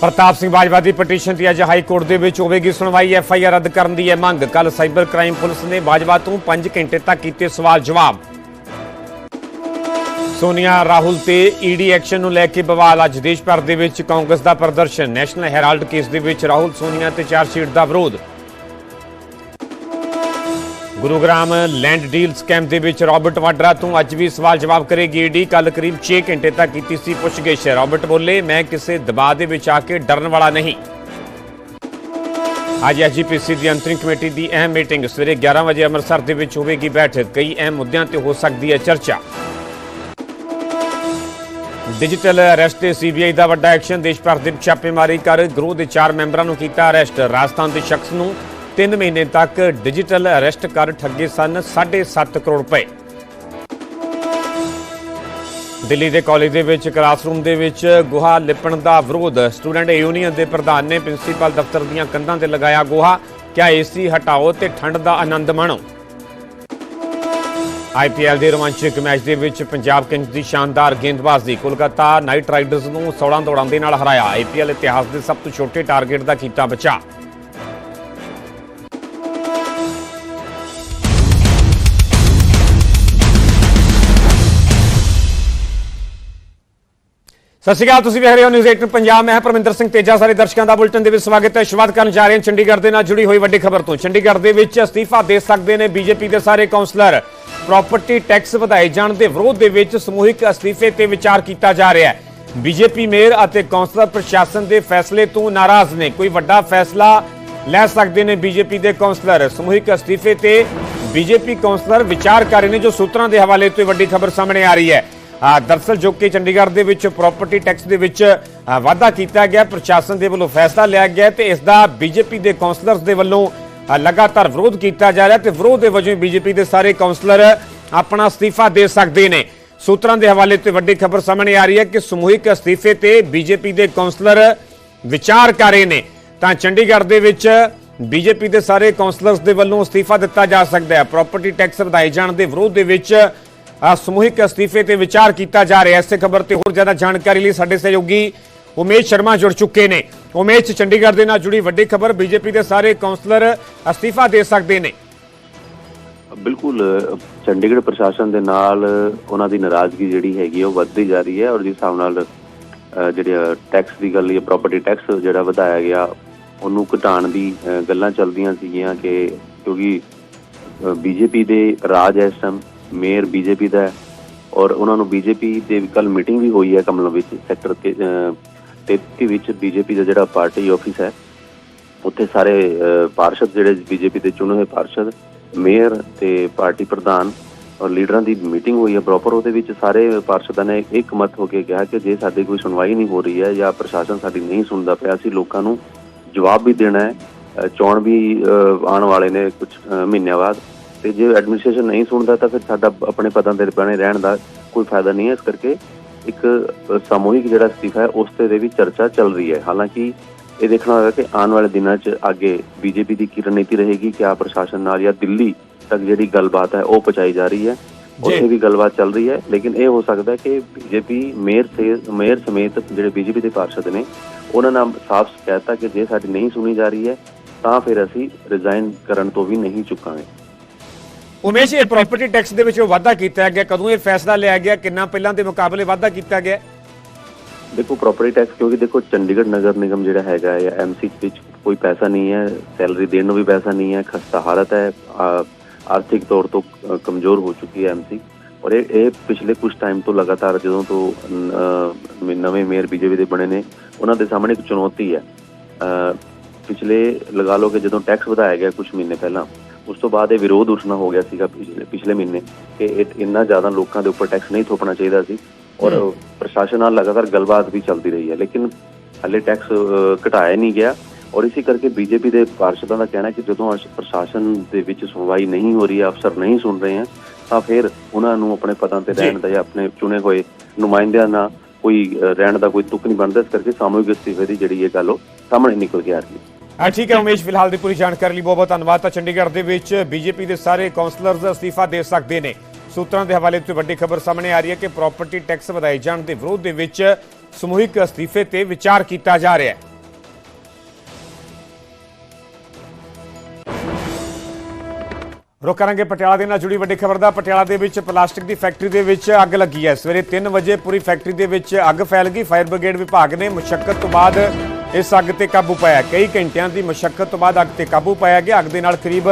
ਪ੍ਰਤਾਪ ਸਿੰਘ ਬਾਜਵਾ ਦੀ ਪਟੀਸ਼ਨ ਦੀ ਅੱਜ ਹਾਈ ਕੋਰਟ ਦੇ ਵਿੱਚ ਹੋਵੇਗੀ ਸੁਣਵਾਈ। ਐਫ ਆਈ ਆਰ ਰੱਦ ਕਰਨ ਦੀ ਹੈ ਮੰਗ। ਕੱਲ ਸਾਈਬਰ ਕ੍ਰਾਈਮ ਪੁਲਿਸ ਨੇ ਬਾਜਵਾ ਤੋਂ 5 ਘੰਟੇ ਤੱਕ ਕੀਤੇ ਸਵਾਲ ਜਵਾਬ। ਸੋਨੀਆ, ਰਾਹੁਲ ਤੇ ਈਡੀ ਐਕਸ਼ਨ ਨੂੰ ਲੈ ਕੇ ਬਵਾਲ। ਅੱਜ ਦੇਸ਼ ਭਰ ਦੇ ਵਿੱਚ ਕਾਂਗਰਸ ਦਾ ਪ੍ਰਦਰਸ਼ਨ। ਨੈਸ਼ਨਲ ਹੈਰਾਲਡ ਕੇਸ ਦੇ ਵਿੱਚ ਰਾਹੁਲ, ਸੋਨੀਆ ਤੇ ਚਾਰਜਸ਼ੀਟ ਦਾ ਵਿਰੋਧ। ਗੁਰੂਗ੍ਰਾਮ ਲੈਂਡ ਡੀਲ ਸਕੈਮ ਦੇ ਵਿੱਚ ਰਾਬਰਟ ਵਾਡਰਾ ਤੋਂ ਅੱਜ ਵੀ ਸਵਾਲ ਜਵਾਬ ਕਰੇਗੀ ਈਡੀ ਕੱਲ ਕਰੀਬ 6 ਘੰਟੇ ਤੱਕ ਕੀਤੀ ਸੀ ਪੁੱਛਗਿੱਛ। ਰਾਬਰਟ ਬੋਲੇ, ਮੈਂ ਕਿਸੇ ਦਬਾਅ ਦੇ ਵਿੱਚ ਆ ਕੇ ਡਰਨ ਵਾਲਾ ਨਹੀਂ। ਅੱਜ ਐਸਜੀਪੀਸੀ ਦੀ ਅੰਤਰਿਮ ਕਮੇਟੀ ਦੀ ਅਹਿਮ ਮੀਟਿੰਗ ਸਵੇਰੇ 11 ਵਜੇ ਅੰਮ੍ਰਿਤਸਰ ਦੇ ਵਿੱਚ ਹੋਵੇਗੀ ਬੈਠਕ। ਕਈ ਅਹਿਮ ਮੁੱਦਿਆਂ ਤੇ ਹੋ ਸਕਦੀ ਹੈ ਚਰਚਾ। ਡਿਜੀਟਲ ਅਰੈਸਟ ਤੇ ਸੀਬੀਆਈ ਦਾ ਵੱਡਾ ਐਕਸ਼ਨ। ਦੇਸ਼ ਭਰ ਦੇ ਛਾਪੇਮਾਰੀ ਕਰ ਗਰੋਹ ਦੇ ਚਾਰ ਮੈਂਬਰਾਂ ਨੂੰ ਕੀਤਾ ਅਰੈਸਟ। ਰਾਜਸਥਾਨ ਦੇ ਸ਼ਖਸ ਨੂੰ 3 ਮਹੀਨੇ ਤੱਕ ਡਿਜੀਟਲ ਅਰੈਸਟ ਕਰ ਠੱਗੇ ਸਨ 7.5 ਕਰੋੜ ਰੁਪਏ। ਦਿੱਲੀ ਦੇ ਕਾਲਜ ਦੇ ਵਿੱਚ ਕਲਾਸਰੂਮ ਦੇ ਵਿੱਚ ਗੋਹਾ ਲਿਪਣ ਦਾ ਵਿਰੋਧ। ਸਟੂਡੈਂਟ ਯੂਨੀਅਨ ਦੇ ਪ੍ਰਧਾਨ ਨੇ ਪ੍ਰਿੰਸੀਪਲ ਦਫ਼ਤਰ ਦੀਆਂ ਕੰਧਾਂ ਤੇ ਲਗਾਇਆ ਗੋਹਾ। ਕਿਹਾ ਏਸੀ ਹਟਾਓ ਤੇ ਠੰਡ ਦਾ ਆਨੰਦ ਮਾਣੋ? ਆਈਪੀਐਲ ਦੇ ਰੋਮਾਂਚਕ ਮੈਚ ਦੇ ਵਿੱਚ ਪੰਜਾਬ ਕਿੰਗਸ ਦੀ ਸ਼ਾਨਦਾਰ ਗੇਂਦਬਾਜ਼ੀ। ਕੋਲਕਾਤਾ ਨਾਈਟ ਰਾਈਡਰਸ ਨੂੰ 16 ਦੌੜਾਂ ਦੇ ਨਾਲ ਹਰਾਇਆ। ਆਈਪੀਐਲ ਇਤਿਹਾਸ ਦੇ ਸਭ ਤੋਂ ਛੋਟੇ ਟਾਰਗੇਟ ਦਾ ਕੀਤਾ ਬਚਾਅ। ਸਤਿ ਸ਼੍ਰੀ ਅਕਾਲ, ਤੁਸੀਂ ਵੇਖ ਰਹੇ ਹੋ ਨਿਊਜ਼ 18 ਪੰਜਾਬ। ਮੈਂ ਹਾਂ ਪਰਮਿੰਦਰ ਸਿੰਘ ਤੇਜਾ। ਸਾਰੇ ਦਰਸ਼ਕਾਂ ਦਾ ਬੁਲਟਨ ਦੇ ਵਿੱਚ ਸਵਾਗਤ ਹੈ। ਸ਼ੁਰੂਆਤ ਕਰਨ ਜਾ ਰਹੇ ਹਾਂ ਚੰਡੀਗੜ੍ਹ ਦੇ ਨਾਲ ਜੁੜੀ ਹੋਈ ਵੱਡੀ ਖਬਰ ਤੋਂ। ਚੰਡੀਗੜ੍ਹ ਦੇ ਵਿੱਚ ਅਸਤੀਫਾ ਦੇ ਸਕਦੇ ਨੇ ਬੀਜੇਪੀ ਦੇ ਸਾਰੇ ਕਾਉਂਸਲਰ ਪ੍ਰਾਪਰਟੀ ਟੈਕਸ ਵਧਾਏ ਜਾਣ ਦੇ ਵਿਰੋਧ ਦੇ ਵਿੱਚ ਸਮੂਹਿਕ ਅਸਤੀਫੇ ਤੇ ਵਿਚਾਰ ਕੀਤਾ ਜਾ ਰਿਹਾ ਹੈ। ਬੀਜੇਪੀ ਮੇਅਰ ਅਤੇ ਕਾਉਂਸਲਰ ਪ੍ਰਸ਼ਾਸਨ ਦੇ ਫੈਸਲੇ ਤੋਂ ਨਾਰਾਜ਼ ਨੇ। ਕੋਈ ਵੱਡਾ ਫੈਸਲਾ ਲੈ ਸਕਦੇ ਨੇ ਬੀਜੇਪੀ ਦੇ ਕਾਉਂਸਲਰ ਸਮੂਹਿਕ ਅਸਤੀਫੇ ਤੇ ਬੀਜੇਪੀ ਕਾਉਂਸਲਰ ਵਿਚਾਰ ਕਰ ਰਹੇ ਨੇ, ਜੋ ਸੂਤਰਾਂ ਦੇ ਹਵਾਲੇ ਤੋਂ ਵੱਡੀ ਖਬਰ ਸਾਹਮਣੇ ਆ ਰਹੀ ਹੈ। ਆ, ਦਰਅਸਲ ਜੋ ਕਿ ਚੰਡੀਗੜ੍ਹ ਦੇ ਵਿੱਚ ਪ੍ਰਾਪਰਟੀ ਟੈਕਸ ਦੇ ਵਿੱਚ ਆ, ਵਾਧਾ ਕੀਤਾ ਗਿਆ ਪ੍ਰਸ਼ਾਸਨ ਦੇ ਵੱਲੋਂ ਫੈਸਲਾ ਲਿਆ ਗਿਆ ਤੇ ਇਸ ਦਾ ਬੀਜੇਪੀ ਦੇ ਕਾਉਂਸਲਰਸ ਦੇ ਵੱਲੋਂ ਲਗਾਤਾਰ ਵਿਰੋਧ ਕੀਤਾ ਜਾ ਰਿਹਾ ਤੇ ਵਿਰੋਧ ਦੇ ਵਜੋਂ ਬੀਜੇਪੀ ਦੇ ਸਾਰੇ ਕਾਉਂਸਲਰ ਆਪਣਾ ਅਸਤੀਫਾ ਦੇ ਸਕਦੇ ਨੇ। ਸੂਤਰਾਂ ਦੇ ਹਵਾਲੇ ਤੇ ਵੱਡੀ ਖਬਰ ਸਾਹਮਣੇ ਆ ਰਹੀ ਹੈ ਕਿ ਸਮੂਹਿਕ ਅਸਤੀਫੇ ਤੇ ਬੀਜੇਪੀ ਦੇ ਕਾਉਂਸਲਰ ਵਿਚਾਰ ਕਰ ਰਹੇ ਨੇ। ਤਾਂ ਚੰਡੀਗੜ੍ਹ ਦੇ ਵਿੱਚ ਬੀਜੇਪੀ ਦੇ ਸਾਰੇ ਕਾਉਂਸਲਰਸ ਦੇ ਵੱਲੋਂ ਅਸਤੀਫਾ ਦਿੱਤਾ ਜਾ ਸਕਦਾ ਹੈ। ਪ੍ਰਾਪਰਟੀ ਟੈਕਸ ਵਧਾਏ ਜਾਣ ਦੇ ਵਿਰੋਧ ਦੇ ਵਿੱਚ ਸਮੂਹਿਕ ਅਸਤੀਫੇ ਤੇ ਵਿਚਾਰ ਕੀਤਾ ਜਾ ਰਿਹਾ ਹੈ। ਇਸੇ ਖਬਰ ਤੇ ਹੋਰ ਜ਼ਿਆਦਾ ਜਾਣਕਾਰੀ ਲਈ ਸਾਡੇ ਸਹਿਯੋਗੀ ਉਮੇਸ਼ ਸ਼ਰਮਾ ਜੁੜ ਚੁੱਕੇ ਨੇ। ਉਮੇਸ਼ ਚੰਡੀਗੜ੍ਹ ਦੇ ਨਾਲ ਜੁੜੀ ਵੱਡੀ ਖਬਰ ਬੀਜੇਪੀ ਦੇ ਸਾਰੇ ਕਾਉਂਸਲਰ ਅਸਤੀਫਾ ਦੇ ਸਕਦੇ ਨੇ। ਬਿਲਕੁਲ ਚੰਡੀਗੜ੍ਹ ਪ੍ਰਸ਼ਾਸਨ ਦੇ ਨਾਲ ਉਹਨਾਂ ਦੀ ਨਾਰਾਜ਼ਗੀ ਜਿਹੜੀ ਹੈਗੀ ਹੈ ਉਹ ਵੱਧਦੀ ਜਾ ਰਹੀ ਹੈ ਔਰ ਜਿਸ ਹਿਸਾਬ ਨਾਲ ਅ, ਜਿਹੜੇ ਟੈਕਸ ਦੀ ਗੱਲ ਜਾਂ ਪ੍ਰਾਪਰਟੀ ਟੈਕਸ ਜਿਹੜਾ ਵਧਾਇਆ ਗਿਆ ਉਹਨੂੰ ਘਟਾਉਣ ਦੀ ਗੱਲਾਂ ਚੱਲਦੀਆਂ ਸੀਗੀਆਂ ਕਿ ਕਿਉਂਕਿ ਬੀਜੇਪੀ ਦੇ ਰਾਜ ਹੈ ਇਸ ਟਾਈਮ ਮੇਅਰ ਬੀਜੇਪੀ ਦਾ ਹੈ ਔਰ ਉਹਨਾਂ ਨੂੰ ਬੀਜੇਪੀ ਦੇ ਕੱਲ ਮੀਟਿੰਗ ਵੀ ਹੋਈ ਹੈ ਕਮਲ ਵਿੱਚ, ਸੈਕਟਰ 33 ਵਿੱਚ ਬੀਜੇਪੀ ਦਾ ਜਿਹੜਾ ਪਾਰਟੀ ਆਫਿਸ ਹੈ, ਉੱਥੇ ਸਾਰੇ ਪਾਰਸ਼ਦ ਜਿਹੜੇ ਬੀਜੇਪੀ ਦੇ ਚੁਣੇ ਹੋਏ ਪਾਰਸ਼ਦ, ਮੇਅਰ ਤੇ ਪਾਰਟੀ ਪ੍ਰਧਾਨ ਔਰ ਲੀਡਰਾਂ ਦੀ ਮੀਟਿੰਗ ਹੋਈ ਹੈ ਪ੍ਰੋਪਰ ਉਹਦੇ ਵਿੱਚ ਸਾਰੇ ਪਾਰਸ਼ਦਾਂ ਨੇ ਇੱਕ ਮਤ ਹੋ ਕੇ ਕਿਹਾ ਕਿ ਜੇ ਸਾਡੀ ਕੋਈ ਸੁਣਵਾਈ ਨਹੀਂ ਹੋ ਰਹੀ ਹੈ ਜਾਂ ਪ੍ਰਸ਼ਾਸਨ ਸਾਡੀ ਨਹੀਂ ਸੁਣਦਾ ਪਿਆ, ਅਸੀਂ ਲੋਕਾਂ ਨੂੰ ਜਵਾਬ ਵੀ ਦੇਣਾ ਹੈ ਚੋਣ ਵੀ ਆਉਣ ਵਾਲੇ ਨੇ ਕੁਝ ਮਹੀਨਿਆਂ ਬਾਅਦ। ਤੇ ਜੇ ਐਡਮਿਨਿਸਟ੍ਰੇਸ਼ਨ ਨਹੀਂ ਸੁਣਦਾ ਤਾਂ ਫਿਰ ਸਾਡਾ ਆਪਣੇ ਪਦਾਂ ਤੇ ਬਣੇ ਰਹਿਣ ਦਾ ਕੋਈ ਫਾਇਦਾ ਨਹੀਂ ਹੈ। ਇਸ ਕਰਕੇ ਇੱਕ ਸਮੂਹਿਕ ਜਿਹੜਾ ਅਸਤੀਫਾ ਹੈ ਉਸ ਤੇ ਦੇ ਵੀ ਚਰਚਾ ਚੱਲ ਰਹੀ ਹੈ। ਹਾਲਾਂਕਿ ਇਹ ਦੇਖਣਾ ਹੋਵੇਗਾ ਕਿ ਆਉਣ ਵਾਲੇ ਦਿਨਾਂ 'ਚ ਅੱਗੇ ਬੀਜੇਪੀ ਦੀ ਕੀ ਰਣਨੀਤੀ ਰਹੇਗੀ ਕਿ ਆ ਪ੍ਰਸ਼ਾਸਨ ਨਾਲ ਜਾਂ ਦਿੱਲੀ ਤੱਕ ਜਿਹੜੀ ਗੱਲਬਾਤ ਹੈ ਉਹ ਪਹੁੰਚਾਈ ਜਾ ਰਹੀ ਹੈ। ਉੱਥੇ ਵੀ ਗੱਲਬਾਤ ਚੱਲ ਰਹੀ ਹੈ ਲੇਕਿਨ ਇਹ ਹੋ ਸਕਦਾ ਹੈ ਕਿ ਬੀਜੇਪੀ ਮੇਅਰ ਸੇ ਮੇਅਰ ਸਮੇਤ ਜਿਹੜੇ ਬੀਜੇਪੀ ਦੇ ਪਾਰਸ਼ਦ ਨੇ ਉਹਨਾਂ ਨੇ ਸਾਫ਼ ਕਹਿਤਾ ਕਿ ਜੇ ਸਾਡੀ ਨਹੀਂ ਸੁਣੀ ਜਾ ਰਹੀ ਹੈ ਤਾਂ ਫਿਰ ਅਸੀਂ ਰਿਜ਼ਾਈਨ ਕਰਨ ਤੋਂ ਵੀ ਨਹੀਂ ਚੁੱਕਾਂਗੇ। ਉਮੇਸ਼, ਇਹ ਪ੍ਰਾਪਰਟੀ ਟੈਕਸ ਦੇ ਵਿੱਚ ਵਾਧਾ ਕੀਤਾ ਗਿਆ, ਕਦੋਂ ਇਹ ਫੈਸਲਾ ਲਿਆ ਗਿਆ, ਕਿੰਨਾ ਪਹਿਲਾਂ ਦੇ ਮੁਕਾਬਲੇ ਵਾਧਾ ਕੀਤਾ ਗਿਆ? ਦੇਖੋ ਪ੍ਰਾਪਰਟੀ ਟੈਕਸ ਕਿਉਂਕਿ ਦੇਖੋ, ਚੰਡੀਗੜ੍ਹ ਨਗਰ ਨਿਗਮ ਜਿਹੜਾ ਹੈਗਾ ਹੈ ਐਮਸੀ ਵਿੱਚ ਕੋਈ ਪੈਸਾ ਨਹੀਂ ਹੈ ਸੈਲਰੀ ਦੇਣ ਨੂੰ ਵੀ ਪੈਸਾ ਨਹੀਂ ਹੈ, ਖਸਤਾ ਹਾਲਤ ਹੈ ਆਰਥਿਕ ਤੌਰ ਤੋਂ ਕਮਜ਼ੋਰ ਹੋ ਚੁੱਕੀ ਹੈ ਐਮਸੀ ਔਰ ਇਹ ਇਹ ਪਿਛਲੇ ਕੁਝ ਟਾਈਮ ਤੋਂ ਲਗਾਤਾਰ ਜਦੋਂ ਤੋਂ ਨਵੇਂ ਮੇਅਰ ਬੀਜੇਪੀ ਦੇ ਬਣੇ ਨੇ, ਉਹਨਾਂ ਦੇ ਸਾਹਮਣੇ ਇੱਕ ਚੁਣੌਤੀ ਹੈ। ਪਿਛਲੇ, ਲਗਾ ਲਓ ਕਿ ਜਦੋਂ ਟੈਕਸ ਵਧਾਇਆ ਗਿਆ ਕੁਝ ਮਹੀਨੇ ਪਹਿਲਾਂ ਉਸ ਤੋਂ ਬਾਅਦ ਇਹ ਵਿਰੋਧ ਉੱਠਣਾ ਹੋ ਗਿਆ ਸੀਗਾ ਪਿਛਲੇ ਪਿਛਲੇ ਮਹੀਨੇ ਕਿ ਇਹ ਇੰਨਾ ਜ਼ਿਆਦਾ ਲੋਕਾਂ ਦੇ ਉੱਪਰ ਟੈਕਸ ਨਹੀਂ ਥੋਪਣਾ ਚਾਹੀਦਾ ਸੀ ਔਰ ਪ੍ਰਸ਼ਾਸਨ ਨਾਲ ਲਗਾਤਾਰ ਗੱਲਬਾਤ ਵੀ ਚੱਲਦੀ ਰਹੀ ਹੈ ਲੇਕਿਨ ਹਲੇ ਟੈਕਸ ਘਟਾਇਆ ਨਹੀਂ ਗਿਆ ਔਰ ਇਸੇ ਕਰਕੇ ਬੀਜੇਪੀ ਦੇ ਪਾਰਸ਼ਦਾਂ ਦਾ ਕਹਿਣਾ ਕਿ ਜਦੋਂ ਪ੍ਰਸ਼ਾਸਨ ਦੇ ਵਿੱਚ ਸੁਣਵਾਈ ਨਹੀਂ ਹੋ ਰਹੀ ਹੈ ਅਫਸਰ ਨਹੀਂ ਸੁਣ ਰਹੇ ਹਨ ਤਾਂ ਫਿਰ ਉਹਨਾਂ ਨੂੰ ਆਪਣੇ ਪਦਾਂ ਤੇ। ਰਹਿਣ ਦਾ ਜਾਂ ਆਪਣੇ ਚੁਣੇ ਹੋਏ ਨੁਮਾਇੰਦਿਆਂ ਨਾਲ ਕੋਈ ਰਹਿਣ ਦਾ ਕੋਈ ਤੁਕ ਨਹੀਂ ਬਣਦਾ ਇਸ ਕਰਕੇ ਸਾਮੂਹਿਕ ਅਸਤੀਫੇ ਦੀ ਜਿਹੜੀ ਇਹ ਗੱਲ ਉਹ ਸਾਹਮਣੇ ਨਿਕਲ ਕੇ ਆ ਰਹੀ ਹੈ ਆ ਠੀਕ ਹੈ ਉਮੇਸ਼, ਫਿਲਹਾਲ ਦੀ ਪੂਰੀ ਜਾਣਕਾਰੀ ਲਈ ਬਹੁਤ ਬਹੁਤ ਧੰਨਵਾਦ। ਤਾਂ ਚੰਡੀਗੜ੍ਹ ਦੇ ਵਿੱਚ ਬੀਜੇਪੀ ਦੇ ਸਾਰੇ ਕਾਉਂਸਲਰਸ ਅਸਤੀਫਾ ਦੇ ਸਕਦੇ ਨੇ। ਸੂਤਰਾਂ ਦੇ ਹਵਾਲੇ ਤੋਂ ਵੱਡੀ ਖਬਰ ਸਾਹਮਣੇ ਆ ਰਹੀ ਹੈ ਕਿ ਪ੍ਰਾਪਰਟੀ ਟੈਕਸ ਵਧਾਏ ਜਾਣ ਦੇ ਵਿਰੋਧ ਦੇ ਵਿੱਚ ਸਮੂਹਿਕ ਅਸਤੀਫੇ ਤੇ ਵਿਚਾਰ ਕੀਤਾ ਜਾ ਰਿਹਾ ਹੈ। ਰੋ ਕਰਾਂਗੇ ਪਟਿਆਲਾ ਦੇ ਨਾਲ ਜੁੜੀ ਵੱਡੀ ਖਬਰ ਦਾ। ਪਟਿਆਲਾ ਦੇ ਵਿੱਚ ਪਲਾਸਟਿਕ ਦੀ ਫੈਕਟਰੀ ਦੇ ਵਿੱਚ ਅੱਗ ਲੱਗੀ ਹੈ। ਸਵੇਰੇ 3 ਵਜੇ ਪੂਰੀ ਫੈਕਟਰੀ ਦੇ ਵਿੱਚ ਅੱਗ ਫੈਲ ਗਈ। ਫਾਇਰ ਬ੍ਰਿਗੇਡ ਵਿਭਾਗ ਨੇ ਮੁਸ਼ਕਲ ਤੋਂ ਬਾਅਦ ਇਸ ਅੱਗ ਤੇ ਕਾਬੂ ਪਾਇਆ। ਕਈ ਘੰਟਿਆਂ ਦੀ ਮਸ਼ੱਕਤ ਤੋਂ ਬਾਅਦ ਅੱਗ ਤੇ ਕਾਬੂ ਪਾਇਆ ਗਿਆ। ਅੱਗ ਦੇ ਨਾਲ ਕਰੀਬ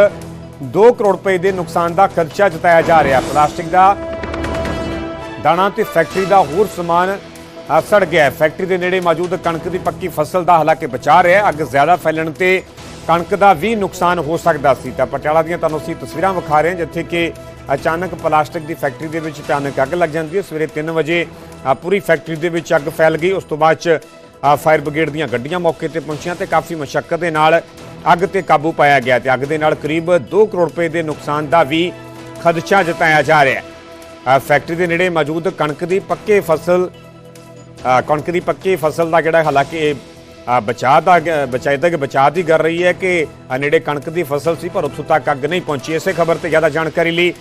2 ਕਰੋੜ ਰੁਪਏ ਦੇ ਨੁਕਸਾਨ ਦਾ ਖਰਚਾ ਜਤਾਇਆ ਜਾ ਰਿਹਾ। ਪਲਾਸਟਿਕ ਦਾ ਦਾਣਾ ਤੇ ਫੈਕਟਰੀ ਦਾ ਹੋਰ ਸਮਾਨ ਸੜ ਗਿਆ ਫੈਕਟਰੀ ਦੇ ਨੇੜੇ ਮੌਜੂਦ ਕਣਕ ਦੀ ਪੱਕੀ ਫਸਲ ਦਾ ਹਾਲਾਂਕਿ ਬਚਾ ਰਿਹਾ ਅੱਗ ਜ਼ਿਆਦਾ ਫੈਲਣ ਤੇ ਕਣਕ ਦਾ ਵੀ ਨੁਕਸਾਨ ਹੋ ਸਕਦਾ ਸੀ। ਤਾਂ ਪਟਿਆਲਾ ਦੀਆਂ ਤੁਹਾਨੂੰ ਅਸੀਂ ਤਸਵੀਰਾਂ ਵਿਖਾ ਰਹੇ ਹਾਂ, ਜਿੱਥੇ ਕਿ ਅਚਾਨਕ ਪਲਾਸਟਿਕ ਦੀ ਫੈਕਟਰੀ ਦੇ ਵਿੱਚ ਭਿਆਨਕ ਅੱਗ ਲੱਗ ਜਾਂਦੀ ਹੈ। ਸਵੇਰੇ 3 ਵਜੇ ਪੂਰੀ ਫੈਕਟਰੀ ਦੇ ਵਿੱਚ ਅੱਗ ਫੈਲ ਗਈ। ਉਸ ਤੋਂ ਬਾਅਦ ਚ ਫਾਇਰ ਬ੍ਰਿਗੇਡ ਦੀਆਂ ਗੱਡੀਆਂ ਮੌਕੇ ਤੇ ਪਹੁੰਚੀਆਂ ਤੇ ਕਾਫੀ ਮਸ਼ੱਕਤ ਦੇ ਨਾਲ ਅੱਗ ਤੇ ਕਾਬੂ ਪਾਇਆ ਗਿਆ ਤੇ ਅੱਗ ਦੇ ਨਾਲ ਕਰੀਬ 2 ਕਰੋੜ ਰੁਪਏ ਦੇ ਨੁਕਸਾਨ ਦਾ ਵੀ ਖਦਸ਼ਾ ਜਤਾਇਆ ਜਾ ਰਿਹਾ ਹੈ। ਫੈਕਟਰੀ ਦੇ ਨੇੜੇ ਮੌਜੂਦ ਕਣਕ ਦੀ ਪੱਕੇ ਫਸਲ ਕਣਕ ਦੀ ਪੱਕੀ ਫਸਲ ਦਾ ਜਿਹੜਾ ਹਾਲਾਂਕਿ ਬਚਾਅ ਦਾ ਬਚਾਏ ਤੱਕ ਬਚਾਅ ਦੀ ਕਰ ਰਹੀ ਹੈ ਕਿ ਨੇੜੇ ਕਣਕ ਦੀ ਫਸਲ ਸੀ ਪਰ ਉੱਥੋਂ ਤੱਕ ਅੱਗ ਨਹੀਂ ਪਹੁੰਚੀ। ਇਸੇ ਖਬਰ ਤੇ ਜ਼ਿਆਦਾ ਜਾਣਕਾਰੀ ਲਈ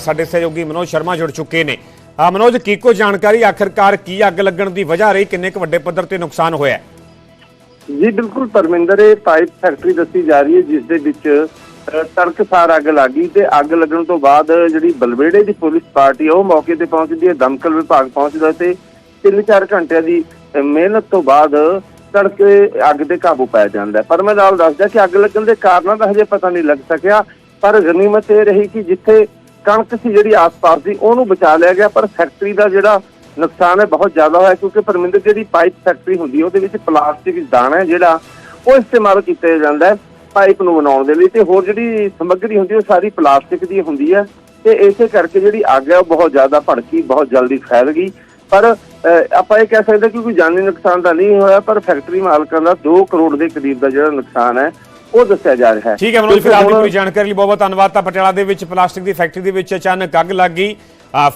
ਸਾਡੇ ਸਹਿਯੋਗੀ ਮਨੋਜ ਸ਼ਰਮਾ ਜੁੜ ਚੁੱਕੇ ਨੇ। ਅ, ਮਨੋਜ ਕੀ ਕੋ ਜਾਣਕਾਰੀ ਆਖਰਕਾਰ ਕੀ ਅੱਗ ਲੱਗਣ ਦੀ ਵਜ੍ਹਾ ਰਹੀ? ਕਿੰਨੇ ਕੁ ਵੱਡੇ ਪੱਧਰ ਤੇ ਨੁਕਸਾਨ ਹੋਇਆ ਜੀ ਬਿਲਕੁਲ ਪਰਮਿੰਦਰ ਇਹ ਪਾਈਪ ਫੈਕਟਰੀ ਦੱਸੀ ਜਾ ਰਹੀ ਹੈ ਜਿਸ ਦੇ ਵਿੱਚ ਤੜਕਸਾਰ ਅੱਗ ਲੱਗੀ ਤੇ ਅੱਗ ਲੱਗਣ ਤੋਂ ਬਾਅਦ ਜਿਹੜੀ ਬਲਵੇੜੇ ਦੀ ਪੁਲਿਸ ਪਾਰਟੀ ਆ, ਉਹ ਮੌਕੇ ਤੇ ਪਹੁੰਚਦੀ ਹੈ ਦਮਕਲ ਵਿਭਾਗ ਪਹੁੰਚਦਾ ਤੇ 3-4 ਘੰਟਿਆਂ ਦੀ ਮਿਹਨਤ ਤੋਂ ਬਾਅਦ ਤੜਕੇ ਅੱਗ ਤੇ ਕਾਬੂ ਪਾਇਆ ਜਾਂਦਾ ਪਰ ਮੈਂ ਨਾਲ ਦੱਸਦਾ ਕਿ ਅੱਗ ਲੱਗਣ ਦੇ ਕਾਰਨਾਂ ਦਾ ਹਜੇ ਪਤਾ ਨਹੀਂ ਲੱਗ ਸਕਿਆ ਪਰ ਗਨੀਮਤ ਇਹ ਰਹੀ ਕਿ ਜਿੱਥੇ ਕਣਕ ਸੀ ਜਿਹੜੀ ਆਸ-ਪਾਸ ਦੀ ਉਹਨੂੰ ਬਚਾ ਲਿਆ ਗਿਆ, ਪਰ ਫੈਕਟਰੀ ਦਾ ਜਿਹੜਾ ਨੁਕਸਾਨ ਹੈ ਬਹੁਤ ਜ਼ਿਆਦਾ ਹੋਇਆ, ਕਿਉਂਕਿ ਪਰਮਿੰਦਰ ਜਿਹੜੀ ਪਾਈਪ ਫੈਕਟਰੀ ਹੁੰਦੀ ਹੈ, ਉਹਦੇ ਵਿੱਚ ਪਲਾਸਟਿਕ ਦਾਣਾ ਹੈ ਜਿਹੜਾ, ਉਹ ਇਸਤੇਮਾਲ ਕੀਤਾ ਜਾਂਦਾ ਹੈ ਪਾਈਪ ਨੂੰ ਬਣਾਉਣ ਦੇ ਲਈ, ਤੇ ਹੋਰ ਜਿਹੜੀ ਸਮੱਗਰੀ ਹੁੰਦੀ ਹੈ, ਉਹ ਸਾਰੀ ਪਲਾਸਟਿਕ ਦੀ ਹੁੰਦੀ ਹੈ, ਤੇ ਇਸੇ ਕਰਕੇ ਜਿਹੜੀ ਅੱਗ ਹੈ, ਉਹ ਬਹੁਤ ਜ਼ਿਆਦਾ ਭੜਕੀ, ਬਹੁਤ ਜਲਦੀ ਫੈਲ ਗਈ, ਪਰ ਆਪਾਂ ਇਹ ਕਹਿ ਸਕਦੇ ਕਿ ਕੋਈ ਜਾਨੀ ਨੁਕਸਾਨ ਤਾਂ ਨਹੀਂ ਹੋਇਆ, ਪਰ ਫੈਕਟਰੀ ਮਾਲਕਾਂ ਦਾ 2 ਕਰੋੜ ਦੇ ਕਰੀਬ ਦਾ ਜਿਹੜਾ ਨੁਕਸਾਨ ਹੈ ਉਹ ਦੱਸਿਆ ਜਾ ਰਿਹਾ ਹੈ। ਠੀਕ ਹੈ ਮਨੋਜ ਫਿਰ ਆਪਣੀ ਕੋਈ ਜਾਣਕਾਰੀ ਲਈ ਬਹੁਤ ਬਹੁਤ ਧੰਨਵਾਦ। ਤਾਂ ਪਟਿਆਲਾ ਦੇ ਵਿੱਚ ਪਲਾਸਟਿਕ ਦੀ ਫੈਕਟਰੀ ਦੇ ਵਿੱਚ ਅਚਾਨਕ ਅੱਗ ਲੱਗ ਗਈ।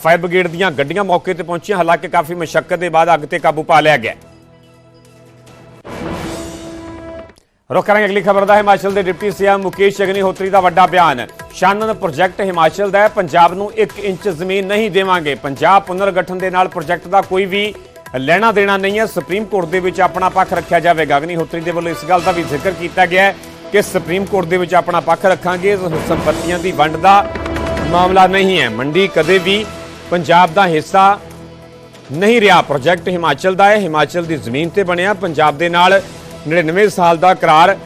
ਫਾਇਰ ਬ੍ਰਿਗੇਡ ਦੀਆਂ ਗੱਡੀਆਂ ਮੌਕੇ ਤੇ ਪਹੁੰਚੀਆਂ। ਹਾਲਾਂਕਿ ਕਾਫੀ ਮਸ਼ੱਕਤ ਦੇ ਬਾਅਦ ਅੱਗ ਤੇ ਕਾਬੂ ਪਾ ਲਿਆ ਗਿਆ। ਰੁਕ ਕਰਾਂਗੇ ਅਗਲੀ ਖਬਰ ਦਾ। ਹਿਮਾਚਲ ਦੇ ਡਿਪਟੀ ਸੀਐਮ ਮੁਕੇਸ਼ ਅਗਨੀਹੋਤਰੀ ਦਾ ਵੱਡਾ ਬਿਆਨ। ਸ਼ਾਨਨ ਪ੍ਰੋਜੈਕਟ ਹਿਮਾਚਲ ਦਾ ਹੈ। ਪੰਜਾਬ ਨੂੰ 1 ਇੰਚ ਜ਼ਮੀਨ ਨਹੀਂ ਦੇਵਾਂਗੇ। ਪੰਜਾਬ ਪੁਨਰਗਠਨ ਦੇ ਨਾਲ ਪ੍ਰੋਜੈਕਟ ਦਾ ਕੋਈ ਵੀ ਲੈਣਾ ਦੇਣਾ ਨਹੀਂ ਹੈ। ਸੁਪਰੀਮ ਕੋਰਟ ਦੇ ਵਿੱਚ ਆਪਣਾ ਪੱਖ ਰੱਖਿਆ ਜਾਵੇਗਾ। ਅਗਨੀਹੋਤਰੀ ਦੇ ਵੱਲੋਂ ਇਸ ਗੱਲ ਦਾ ਵੀ ਜ਼ਿਕਰ ਕੀਤਾ ਗਿਆ ਹੈ। ਕਿ ਸੁਪਰੀਮ ਕੋਰਟ ਦੇ ਵਿੱਚ ਆਪਣਾ ਪੱਖ ਰੱਖਾਂਗੇ। ਸੰਪਤੀਆਂ ਦੀ ਵੰਡ ਦਾ ਮਾਮਲਾ ਨਹੀਂ ਹੈ। ਮੰਡੀ ਕਦੇ ਵੀ ਪੰਜਾਬ ਦਾ ਹਿੱਸਾ ਨਹੀਂ ਰਿਹਾ। ਪ੍ਰੋਜੈਕਟ ਹਿਮਾਚਲ ਦਾ ਹੈ। ਹਿਮਾਚਲ ਦੀ ਜ਼ਮੀਨ ਤੇ ਬਣਿਆ। ਪੰਜਾਬ ਦੇ ਨਾਲ 99 ਸਾਲ ਦਾ ਕਰਾਰ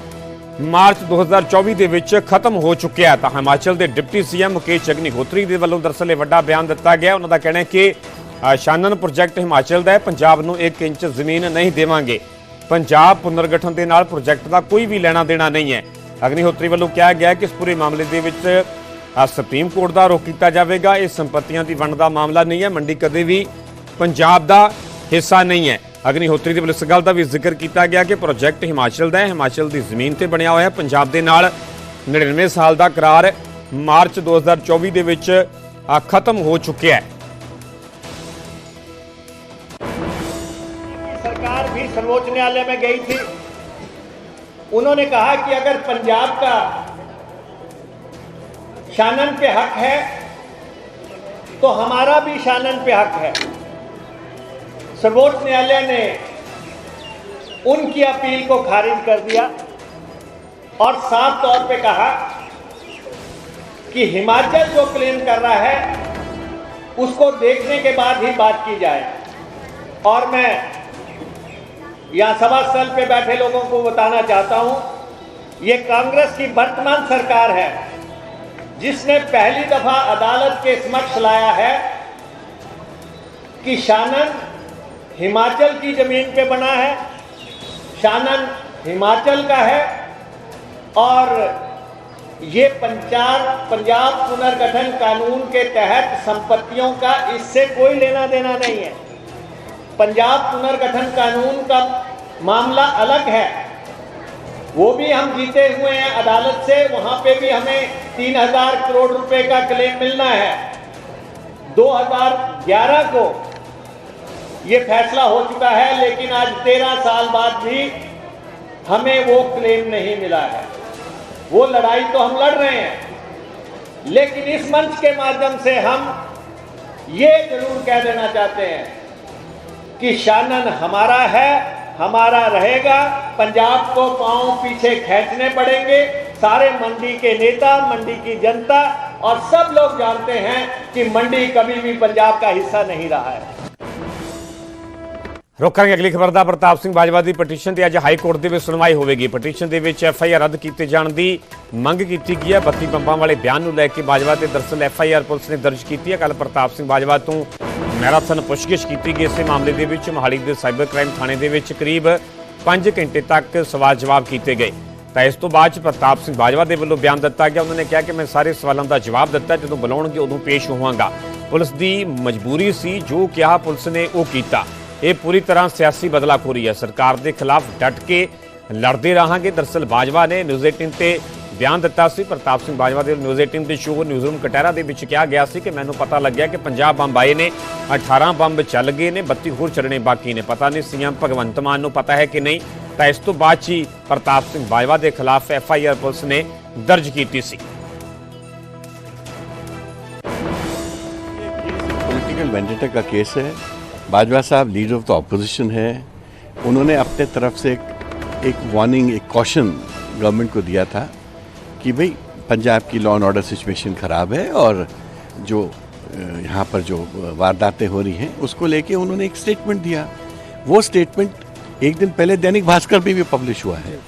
ਮਾਰਚ 2024 ਦੇ ਵਿੱਚ ਖਤਮ ਹੋ ਚੁੱਕਿਆ। ਤਾਂ ਹਿਮਾਚਲ ਦੇ ਡਿਪਟੀ ਸੀਐਮ ਮੁਕੇਸ਼ ਅਗਨੀਹੋਤਰੀ ਦੇ ਵੱਲੋਂ ਦਰਅਸਲ ਇਹ ਵੱਡਾ ਬਿਆਨ ਦਿੱਤਾ ਗਿਆ। ਉਹਨਾਂ ਦਾ ਕਹਿਣਾ ਹੈ ਕਿ ਅ, ਸ਼ਾਨਨ ਪ੍ਰੋਜੈਕਟ ਹਿਮਾਚਲ ਦਾ ਹੈ। ਪੰਜਾਬ ਨੂੰ 1 ਇੰਚ ਜ਼ਮੀਨ ਨਹੀਂ ਦੇਵਾਂਗੇ। ਪੰਜਾਬ ਪੁਨਰਗਠਨ ਦੇ ਨਾਲ ਪ੍ਰੋਜੈਕਟ ਦਾ ਕੋਈ ਵੀ ਲੈਣਾ ਦੇਣਾ ਨਹੀਂ ਹੈ। ਅਗਨੀਹੋਤਰੀ ਵੱਲੋਂ ਕਿਹਾ ਗਿਆ ਕਿ ਇਸ ਪੂਰੇ ਮਾਮਲੇ ਦੇ ਵਿੱਚ ਸੁਪਰੀਮ ਕੋਰਟ ਦਾ ਰੁਖ ਕੀਤਾ ਜਾਵੇਗਾ। ਇਹ ਸੰਪਤੀਆਂ ਦੀ ਵੰਡ ਦਾ ਮਾਮਲਾ ਨਹੀਂ ਹੈ। ਮੰਡੀ ਕਦੇ ਵੀ ਪੰਜਾਬ ਦਾ ਹਿੱਸਾ ਨਹੀਂ ਹੈ। ਅਗਨੀਹੋਤਰੀ ਦੇ ਵੱਲੋਂ ਇਸ ਗੱਲ ਦਾ ਵੀ ਜ਼ਿਕਰ ਕੀਤਾ ਗਿਆ ਕਿ ਪ੍ਰੋਜੈਕਟ ਹਿਮਾਚਲ ਦਾ ਹੈ। ਹਿਮਾਚਲ ਦੀ ਜ਼ਮੀਨ ਤੇ ਬਣਿਆ ਹੋਇਆ ਹੈ। ਪੰਜਾਬ ਦੇ ਨਾਲ 99 ਸਾਲ ਦਾ ਕਰਾਰ ਮਾਰਚ 2024 ਦੇ ਵਿੱਚ ਖਤਮ ਹੋ ਚੁੱਕਿਆ ਹੈ। सर्वोच्च न्यायालय में गई थी। उन्होंने कहा कि अगर पंजाब का शानन पे हक है तो हमारा भी शानन पे हक है। सर्वोच्च न्यायालय ने उनकी अपील को खारिज कर दिया और साफ़ तौर पे कहा कि हिमाचल जो क्लेम कर रहा है, उसको देखने के बाद ही बात की जाए। और मैं यहाँ सभा स्थल पे बैठे लोगों को बताना चाहता हूँ, ये कांग्रेस की वर्तमान सरकार है, जिसने पहली दफ़ा अदालत के समक्ष लाया है कि शानन हिमाचल की ज़मीन पे बना है। शानन हिमाचल का है और ये पंचाब पंजाब पुनर्गठन कानून के तहत संपत्तियों का इससे कोई लेना देना नहीं है। पंजाब पुनर्गठन कानून का मामला अलग है। वो भी हम जीते हुए हैं अदालत से, वहाँ पे भी हमें तीन हज़ार करोड़ रुपए का क्लेम मिलना है। 2011 को ये फैसला हो चुका है, लेकिन आज तेरह साल बाद भी हमें वो क्लेम नहीं मिला है। वो लड़ाई तो हम लड़ रहे हैं, लेकिन इस मंच के माध्यम से हम ये ज़रूर कह देना चाहते हैं कि शानन हमारा है हमारा रहेगा पंजाब को पांव पीछे खींचने पड़ेंगे सारे मंडी के नेता मंडी की जनता और सब लोग जानते हैं कि मंडी कभी भी पंजाब का हिस्सा नहीं रहा है ਰੋਕਾਂਗੇ ਅਗਲੀ ਖਬਰ ਦਾ ਪ੍ਰਤਾਪ ਸਿੰਘ ਬਾਜਵਾ ਦੀ ਪਟੀਸ਼ਨ ਤੇ ਅੱਜ ਹਾਈ ਕੋਰਟ ਦੇ ਵਿੱਚ ਸੁਣਵਾਈ ਹੋਵੇਗੀ ਪਟੀਸ਼ਨ ਦੇ ਵਿੱਚ ਐਫ ਆਈ ਆਰ ਰੱਦ ਕੀਤੇ ਜਾਣ ਦੀ ਮੰਗ ਕੀਤੀ ਗਈ ਹੈ 32 ਬੰਬਾਂ ਵਾਲੇ ਬਿਆਨ ਨੂੰ ਲੈ ਕੇ ਬਾਜਵਾ ਤੇ ਦਰਸਲ ਐਫ ਆਈ ਆਰ ਪੁਲਿਸ ਨੇ ਦਰਜ ਕੀਤੀ ਹੈ ਕੱਲ ਪ੍ਰਤਾਪ ਸਿੰਘ ਬਾਜਵਾ ਤੋਂ ਮੈਰਾਥਨ ਪੁੱਛਗਿੱਛ ਕੀਤੀ ਗਈ ਇਸੇ ਮਾਮਲੇ ਦੇ ਵਿੱਚ ਮੋਹਾਲੀ ਦੇ ਸਾਈਬਰ ਕ੍ਰਾਈਮ ਥਾਣੇ ਦੇ ਵਿੱਚ ਕਰੀਬ 5 ਘੰਟੇ ਤੱਕ ਸਵਾਲ ਜਵਾਬ ਕੀਤੇ ਗਏ। ਤਾਂ ਇਸ ਤੋਂ ਬਾਅਦ 'ਚ ਪ੍ਰਤਾਪ ਸਿੰਘ ਬਾਜਵਾ ਦੇ ਵੱਲੋਂ ਬਿਆਨ ਦਿੱਤਾ ਗਿਆ। ਉਹਨਾਂ ਨੇ ਕਿਹਾ ਕਿ ਮੈਂ ਸਾਰੇ ਸਵਾਲਾਂ ਦਾ ਜਵਾਬ ਦਿੱਤਾ। ਜਦੋਂ ਬੁਲਾਉਣਗੇ, ਉਦੋਂ ਪੇਸ਼ ਹੋਵਾਂਗਾ। ਪੁਲਿਸ ਦੀ ਮਜਬੂਰੀ ਸੀ, ਜੋ ਕਿਹਾ ਪੁਲਿਸ ਨੇ ਉਹ ਕੀਤਾ। ਇਹ ਪੂਰੀ ਤਰ੍ਹਾਂ ਸਿਆਸੀ ਬਦਲਾਖੋਰੀ ਹੈ। ਸਰਕਾਰ ਦੇ ਖਿਲਾਫ ਡਟ ਕੇ ਲੜਦੇ ਰਹਾਂਗੇ। ਦਰਸਲ ਬਾਜਵਾ ਨੇ ਨਿਊਜ਼ 18 ਤੇ ਬਿਆਨ ਦਿੱਤਾ ਸੀ ਪ੍ਰਤਾਪ ਸਿੰਘ ਬਾਜਵਾ ਦੇ ਨਿਊਜ਼ 18 ਦੇ ਸ਼ੋਅ ਨਿਊਜ਼ਰੂਮ ਕਟਹਿਰਾ ਦੇ ਵਿੱਚ ਕਿਹਾ ਗਿਆ ਸੀ ਕਿ ਮੈਨੂੰ ਪਤਾ ਲੱਗਿਆ ਕਿ 50 ਬੰਬ ਆਏ ਨੇ 18 ਬੰਬ ਚੱਲ ਗਏ ਨੇ 32 ਹੋਰ ਚੱਲਣੇ ਬਾਕੀ ਨੇ ਪਤਾ ਨਹੀਂ ਸੀਐਮ ਭਗਵੰਤ ਮਾਨ ਨੂੰ ਪਤਾ ਹੈ ਕਿ ਨਹੀਂ ਤਾਂ ਇਸ ਤੋਂ ਬਾਅਦ 'ਚ ਹੀ ਪ੍ਰਤਾਪ ਸਿੰਘ ਬਾਜਵਾ ਦੇ ਖਿਲਾਫ ਐਫ ਆਈ ਆਰ ਪੁਲਿਸ ਨੇ ਦਰਜ ਕੀਤੀ ਸੀ पॉलिटिकल वेंडेटा का केस है बाजवा साहब लीडर ऑफ द ऑपोजिशन है उन्होंने अपने तरफ से एक, एक वार्निंग एक कॉशन गवर्नमेंट को दिया था कि भाई, पंजाब की लॉ एंड ऑर्डर सिचुएशन ख़राब है और जो यहाँ पर जो वारदातें हो रही हैं, उसको लेके उन्होंने एक स्टेटमेंट दिया। वो स्टेटमेंट एक दिन पहले दैनिक भास्कर में भी पब्लिश हुआ है।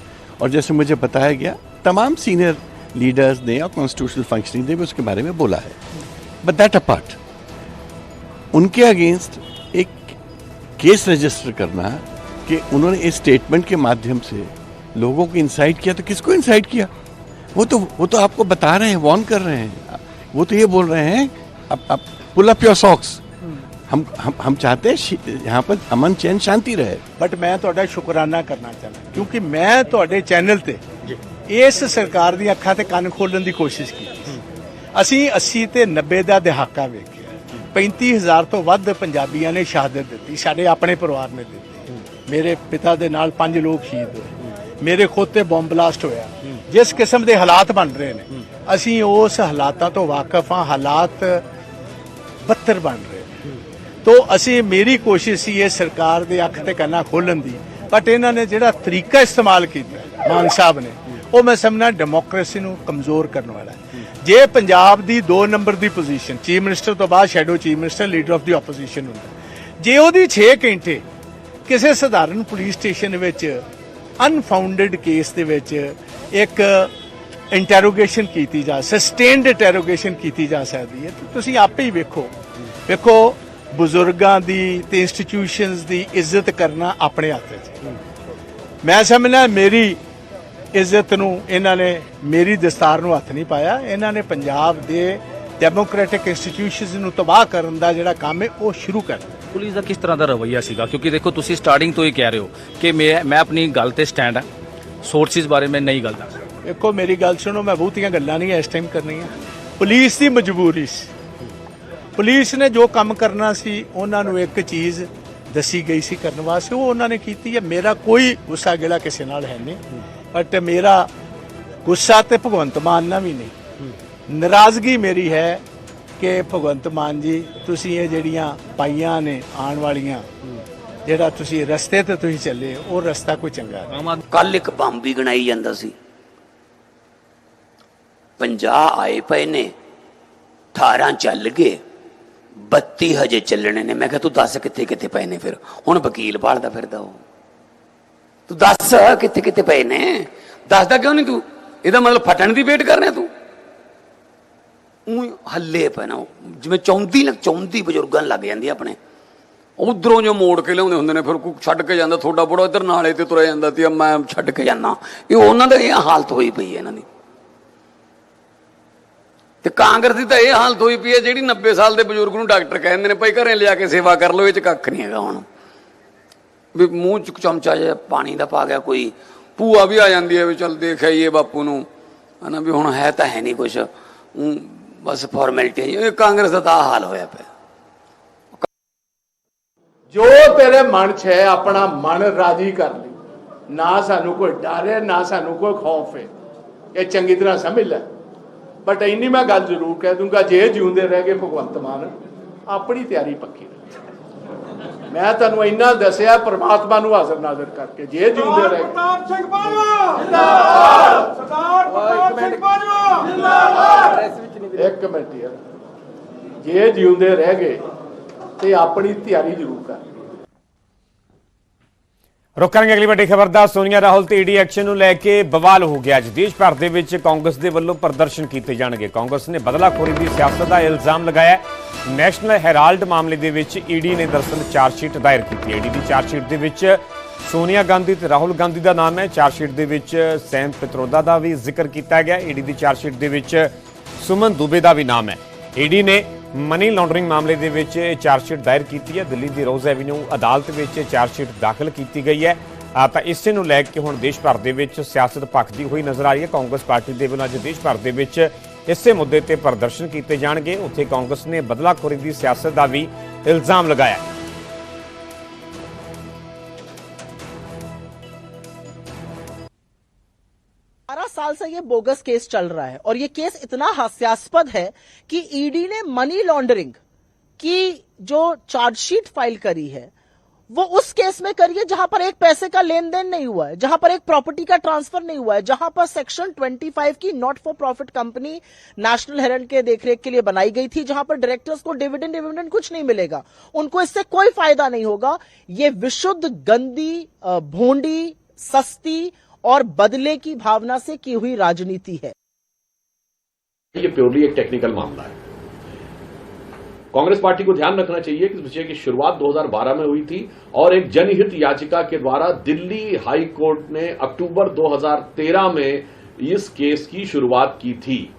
और जैसे मुझे बताया गया, तमाम सीनियर लीडर्स ने और कॉन्स्टिट्यूशनल फंक्शनिंग ने भी उसके बारे में बोला है। बट दैट अपार्ट उनके अगेंस्ट एक केस रजिस्टर करना कि उन्होंने इस स्टेटमेंट के माध्यम से लोगों को इंसाइट किया तो किसको इंसाइट किया? वो तो वो तो आपको बता रहे हैं वॉर्न कर रहे हैं वो तो ये बोल रहे हैं अब अब पुल अप योर सॉक्स हम हम हम चाहते हैं शि- यहाँ पर अमन चैन शांति रहे ਬਟ ਮੈਂ ਤੁਹਾਡਾ ਸ਼ੁਕਰਾਨਾ ਕਰਨਾ ਚਾਹੁੰਦਾ ਕਿਉਂਕਿ ਮੈਂ ਤੁਹਾਡੇ ਚੈਨਲ ਤੇ ਇਸ ਸਰਕਾਰ ਦੀਆਂ ਅੱਖਾਂ ਤੇ ਕੰਨ ਖੋਲਣ ਦੀ ਕੋਸ਼ਿਸ਼ ਕੀਤੀ ਅਸੀਂ 80 ਤੇ 90 ਦਾ ਦਹਾਕਾ ਵੇਖਿਆ 35000 ਤੋਂ ਵੱਧ ਪੰਜਾਬੀਆਂ ਨੇ ਸ਼ਹਾਦਤ ਦਿੱਤੀ ਸਾਡੇ ਆਪਣੇ ਪਰਿਵਾਰ ਨੇ ਦਿੱਤੀ ਮੇਰੇ ਪਿਤਾ ਦੇ ਨਾਲ ਪੰਜ ਲੋਕ ਸ਼ਹੀਦ ਹੋਏ ਮੇਰੇ ਖੁਦ ਤੇ ਬੰਬ ਬਲਾਸਟ ਹੋਇਆ ਜਿਸ ਕਿਸਮ ਦੇ ਹਾਲਾਤ ਬਣ ਰਹੇ ਨੇ, ਅਸੀਂ ਉਸ ਹਾਲਾਤਾਂ ਤੋਂ ਵਾਕਿਫ ਹਾਂ, ਹਾਲਾਤ ਬੱਤਰ ਬਣ ਰਹੇ ਨੇ। ਤੋ ਅਸੀਂ, ਮੇਰੀ ਕੋਸ਼ਿਸ਼ ਸੀ ਇਹ ਸਰਕਾਰ ਦੇ ਅੱਖ ਤੇ ਕੰਨਾ ਖੋਲਣ ਦੀ ਬਟ ਇਹਨਾਂ ਨੇ ਜਿਹੜਾ ਤਰੀਕਾ ਇਸਤੇਮਾਲ ਕੀਤਾ, ਮਾਨ ਸਾਹਿਬ ਨੇ, ਉਹ ਮੈਂ ਸਮਝਣਾ ਡੈਮੋਕ੍ਰੇਸੀ ਨੂੰ ਕਮਜ਼ੋਰ ਕਰਨ ਵਾਲਾ ਜੇ ਪੰਜਾਬ ਦੀ 2 ਨੰਬਰ ਦੀ ਪੋਜੀਸ਼ਨ ਚੀਫ ਮਿਨਿਸਟਰ ਤੋਂ ਬਾਅਦ shadow chief minister leader of the opposition ਹੁੰਦਾ ਜੇ ਉਹਦੀ 6 ਘੰਟੇ ਕਿਸੇ ਸਧਾਰਨ ਪੁਲਿਸ ਸਟੇਸ਼ਨ ਵਿੱਚ ਅਨਫਾਊਂਡਡ ਕੇਸ ਦੇ ਵਿੱਚ ਇੱਕ ਇੰਟਰੋਗੇਸ਼ਨ ਕੀਤੀ ਜਾ ਸਸਟੇਨਡ ਇੰਟਰੋਗੇਸ਼ਨ ਕੀਤੀ ਜਾ ਸਕਦੀ ਹੈ। ਤੁਸੀਂ ਆਪੇ ਹੀ ਵੇਖੋ। ਵੇਖੋ, ਬਜ਼ੁਰਗਾਂ ਦੀ ਤੇ ਇੰਸਟੀਟਿਊਸ਼ਨਸ ਦੀ ਇੱਜ਼ਤ ਕਰਨਾ ਆਪਣੇ ਹੱਥ 'ਚ ਮੈਂ ਸਮਝਣਾ ਮੇਰੀ ਇੱਜ਼ਤ ਨੂੰ ਇਹਨਾਂ ਨੇ ਮੇਰੀ ਦਸਤਾਰ ਨੂੰ ਹੱਥ ਨਹੀਂ ਪਾਇਆ। ਇਹਨਾਂ ਨੇ ਪੰਜਾਬ ਦੇ ਡੈਮੋਕ੍ਰੈਟਿਕ ਇੰਸਟੀਟਿਊਸ਼ਨਸ ਨੂੰ ਤਬਾਹ ਕਰਨ ਦਾ ਜਿਹੜਾ ਕੰਮ ਹੈ, ਉਹ ਸ਼ੁਰੂ ਕਰ ਦਿੱਤਾ। ਪੁਲਿਸ ਦਾ ਕਿਸ ਤਰ੍ਹਾਂ ਦਾ ਰਵੱਈਆ ਸੀਗਾ? ਕਿਉਂਕਿ ਦੇਖੋ, ਤੁਸੀਂ ਸਟਾਰਟਿੰਗ ਤੋਂ ਹੀ ਕਹਿ ਰਹੇ ਹੋ ਕਿ ਮੈਂ ਮੈਂ ਆਪਣੀ ਗੱਲ ਤੇ ਸਟੈਂਡ ਹਾਂ। ਸੋਰਸਿਸ ਬਾਰੇ ਮੈਂ ਨਹੀਂ ਗੱਲ ਦੱਸ ਦੇਖੋ, ਮੇਰੀ ਗੱਲ ਸੁਣੋ, ਮੈਂ ਬਹੁਤੀਆਂ ਗੱਲਾਂ ਨਹੀਂ ਇਸ ਟਾਈਮ ਕਰਨੀਆਂ। ਪੁਲਿਸ ਦੀ ਮਜਬੂਰੀ ਸੀ। ਪੁਲਿਸ ਨੇ ਜੋ ਕੰਮ ਕਰਨਾ ਸੀ, ਉਹਨਾਂ ਨੂੰ ਇੱਕ ਚੀਜ਼ ਦੱਸੀ ਗਈ ਸੀ ਕਰਨ ਵਾਸਤੇ। ਉਹ ਉਹਨਾਂ ਨੇ ਕੀਤੀ ਹੈ। ਮੇਰਾ ਕੋਈ ਗੁੱਸਾ ਗਿਲਾ ਕਿਸੇ ਨਾਲ ਹੈ ਨਹੀਂ। ਬਟ ਮੇਰਾ ਗੁੱਸਾ ਤੇ ਭਗਵੰਤ ਮਾਨ ਨਾਲ ਵੀ ਨਹੀਂ। ਨਾਰਾਜ਼ਗੀ ਮੇਰੀ ਹੈ ਕਿ ਭਗਵੰਤ ਮਾਨ ਜੀ, ਤੁਸੀਂ ਇਹ ਜਿਹੜੀਆਂ ਪਾਈਆਂ ਨੇ ਆਉਣ ਵਾਲੀਆਂ ਜਿਹੜਾ ਤੁਸੀਂ ਰਸਤੇ ਤੇ ਤੁਸੀਂ ਚੱਲੇ ਉਹ ਰਸਤਾ ਕੋਈ ਚੰਗਾ ਨਹੀਂ। ਕੱਲ ਇੱਕ ਬੰਬ ਵੀ ਗਣਾਈ ਜਾਂਦਾ ਸੀ। 50 ਆਏ ਪਏ ਨੇ 18 ਚੱਲ ਗਏ 32 ਹਜੇ ਚੱਲਣੇ ਨੇ। ਮੈਂ ਕਿਹਾ, ਤੂੰ ਦੱਸ ਕਿੱਥੇ ਕਿੱਥੇ ਪਏ ਨੇ ਫਿਰ? ਹੁਣ ਵਕੀਲ ਭਾਲਦਾ ਫਿਰਦਾ ਉਹ। ਤੂੰ ਦੱਸ ਕਿੱਥੇ ਕਿੱਥੇ ਪਏ ਨੇ? ਦੱਸਦਾ ਕਿਉਂ ਨਹੀਂ ਤੂੰ? ਇਹਦਾ ਮਤਲਬ ਫਟਣ ਦੀ ਵੇਟ ਕਰ ਰਿਹਾ ਤੂੰ? ਉਹ ਹੱਲੇ ਪੈ ਜਿਵੇਂ ਚੌਂਦੀ ਲੱਗ ਚੌਂਦੀ ਬਜ਼ੁਰਗਾਂ ਲੱਗ ਜਾਂਦੀ ਆਪਣੇ। ਉਧਰੋਂ ਜੋ ਮੋੜ ਕੇ ਲਿਆਉਂਦੇ ਹੁੰਦੇ ਨੇ, ਫਿਰ ਕੋਈ ਛੱਡ ਕੇ ਜਾਂਦਾ, ਤੁਹਾਡਾ ਬੜਾ ਇੱਧਰ ਨਾਲੇ ਤੇ ਤੁਰਿਆ ਜਾਂਦਾ ਤੇ ਮੈਂ ਛੱਡ ਕੇ ਜਾਂਦਾ। ਇਹ ਉਹਨਾਂ ਦਾ ਇਹ ਹਾਲਤ ਹੋਈ ਪਈ ਹੈ ਇਹਨਾਂ ਦੀ। ਤੇ ਕਾਂਗਰਸ ਦੀ ਤਾਂ ਇਹ ਹਾਲਤ ਹੋਈ ਪਈ ਹੈ, ਜਿਹੜੀ 90 ਸਾਲ ਦੇ ਬਜ਼ੁਰਗ ਨੂੰ ਡਾਕਟਰ ਕਹਿੰਦੇ ਨੇ, ਭਾਈ ਘਰੇ ਲਿਆ ਕੇ ਸੇਵਾ ਕਰ ਲਓ, ਇਹ ਚ ਕੱਖ ਨਹੀਂ ਹੈਗਾ ਹੁਣ। ਵੀ ਮੂੰਹ ਚ ਚਮਚਾ ਜਿਹਾ ਪਾਣੀ ਦਾ ਪਾ ਗਿਆ, ਕੋਈ ਭੂਆ ਵੀ ਆ ਜਾਂਦੀ ਹੈ ਵੀ ਚੱਲ ਦੇਖ ਆਈਏ ਬਾਪੂ ਨੂੰ। ਹਨਾ, ਵੀ ਹੁਣ ਹੈ ਤਾਂ ਹੈ ਨਹੀਂ ਕੁਛ। ਊਂ ਬਸ ਫਾਰਮੈਲਿਟੀ ਇਹ ਕਾਂਗਰਸ ਦਾ ਤਾਂ ਆਹ ਹਾਲ ਹੋਇਆ ਪਿਆ। ਜੋ ਤੇਰੇ ਮਨ 'ਚ ਹੈ ਆਪਣਾ ਮਨ ਰਾਜੀ ਕਰ ਲਈ। ਨਾ ਸਾਨੂੰ ਕੋਈ ਡਰ ਹੈ ਨਾ ਸਾਨੂੰ ਕੋਈ ਖੌਫ ਹੈ। ਇਹ ਚੰਗੀ ਤਰ੍ਹਾਂ ਸਮਝ ਲੈ। ਬਟ ਇੰਨੀ ਮੈਂ ਗੱਲ ਜ਼ਰੂਰ ਕਹਿ ਦੂੰਗਾ ਜੇ ਜਿਉਂਦੇ ਰਹਿ ਗਏ ਭਗਵੰਤ ਮਾਨ ਆਪਣੀ ਤਿਆਰੀ ਪੱਕੀ ਰੱਖ। ਮੈਂ ਤੁਹਾਨੂੰ ਇੰਨਾ ਦੱਸਿਆ ਪ੍ਰਮਾਤਮਾ ਨੂੰ ਹਾਜ਼ਰ ਨਾਜ਼ਰ ਕਰਕੇ। ਜੇ ਜਿਉਂਦੇ ਰਹੇ ਪ੍ਰਤਾਪ ਸਿੰਘ ਬਾਜਵਾ! ਜਿੰਦਾਬਾਦ ਸਰਦਾਰ ਪ੍ਰਤਾਪ ਸਿੰਘ ਬਾਜਵਾ! ਜਿੰਦਾਬਾਦ! ਇੱਕ ਮਿੰਟ ਯਾਰ। ਜੇ ਜਿਉਂਦੇ ਰਹਿ ਗਏ ਤੇ ਆਪਣੀ ਤਿਆਰੀ ਜ਼ਰੂਰ ਕਰ। ਰੁਕ ਅਗਲੀ ਵੱਡੀ ਖਬਰ ਦਾ। ਸੋਨੀਆ ਰਾਹੁਲ ਤੇ ਈਡੀ ਐਕਸ਼ਨ ਨੂੰ ਲੈ ਕੇ ਬਵਾਲ ਹੋ ਗਿਆ ਅੱਜ। ਦੇਸ਼ ਭਰ ਦੇ ਵਿੱਚ ਕਾਂਗਰਸ ਦੇ ਵੱਲੋਂ ਪ੍ਰਦਰਸ਼ਨ ਕੀਤੇ ਜਾਣਗੇ। ਕਾਂਗਰਸ ਨੇ ਬਦਲਾਖੋਰੀ ਦੀ ਸਿਆਸਤ ਦਾ ਇਲਜ਼ਾਮ ਲਗਾਇਆ ਨੈਸ਼ਨਲ ਹੈਰਾਲਡ ਮਾਮਲੇ ਦੇ ਵਿੱਚ ਈਡੀ ਨੇ ਦਰਸਲ ਚਾਰਜਸ਼ੀਟ ਦਾਇਰ ਕੀਤੀ ਹੈ। ਈਡੀ ਦੀ ਚਾਰਜਸ਼ੀਟ ਦੇ ਵਿੱਚ ਸੋਨੀਆ ਗਾਂਧੀ ਤੇ ਰਾਹੁਲ ਗਾਂਧੀ ਦਾ ਨਾਮ ਹੈ। ਚਾਰਜਸ਼ੀਟ ਦੇ ਵਿੱਚ ਸੈਮ ਪਿਤਰੋਦਾ ਦਾ ਵੀ ਜ਼ਿਕਰ ਕੀਤਾ ਗਿਆ। ਈਡੀ ਦੀ ਚਾਰਜਸ਼ੀਟ ਦੇ ਵਿੱਚ ਸੁਮਨ ਦੁਬੇ ਦਾ ਵੀ ਨਾਮ ਹੈ। ਈਡੀ ਨੇ ਮਨੀ ਲਾਂਡਰਿੰਗ ਮਾਮਲੇ ਦੇ ਵਿੱਚ ਇਹ ਚਾਰਜ ਦਾਇਰ ਕੀਤੀ ਹੈ। ਦਿੱਲੀ ਦੀ ਰੋਜ਼ ਐਵਨਿਊ ਅਦਾਲਤ ਵਿੱਚ ਇਹ ਚਾਰਜ ਦਾਖਲ ਕੀਤੀ ਗਈ ਹੈ। ਆ ਤਾਂ ਇਸੇ ਨੂੰ ਲੈ ਕੇ ਹੁਣ ਦੇਸ਼ ਭਰ ਦੇ ਵਿੱਚ ਸਿਆਸਤ ਭਖਦੀ ਹੋਈ ਨਜ਼ਰ ਆ ਰਹੀ ਹੈ। ਕਾਂਗਰਸ ਪਾਰਟੀ ਦੇ ਵੱਲੋਂ ਅੱਜ ਦੇਸ਼ ਭਰ ਦੇ ਵਿੱਚ ਇਸੇ ਮੁੱਦੇ ਤੇ ਪ੍ਰਦਰਸ਼ਨ ਕੀਤੇ ਜਾਣਗੇ। ਉੱਥੇ ਕਾਂਗਰਸ ਨੇ ਬਦਲਾਖੋਰੀ ਦੀ ਸਿਆਸਤ ਦਾ ਵੀ ਇਲਜ਼ਾਮ ਲਗਾਇਆ। साल से ये बोगस केस चल रहा है और ये केस इतना हास्यास्पद है कि ईडी ने मनी लॉन्ड्रिंग की जो चार्जशीट फ़ाइल करी है, वो उस केस में करी है जहाँ पर एक पैसे का लेन देन नहीं हुआ है, जहाँ पर एक प्रॉपर्टी का ट्रांसफ़र नहीं हुआ है, जहाँ पर सेक्शन 25 की not for profit company National Herald के देखरेख के लिए बनाई गई थी, जहाँ पर डायरेक्टर्स को डिविडेंड डिविडेंड कुछ नहीं मिलेगा। उनको इससे कोई फ़ायदा नहीं होगा। ये विशुद्ध, गंदी भोंडी, सस्ती और बदले की भावना से की हुई राजनीति है। ये प्योरली एक टेक्निकल मामला है। कांग्रेस पार्टी को ध्यान रखना चाहिए कि इस विषय की शुरुआत 2012 में हुई थी और एक जनहित याचिका के द्वारा दिल्ली हाई कोर्ट ने अक्टूबर 2013 में इस केस की शुरुआत की थी।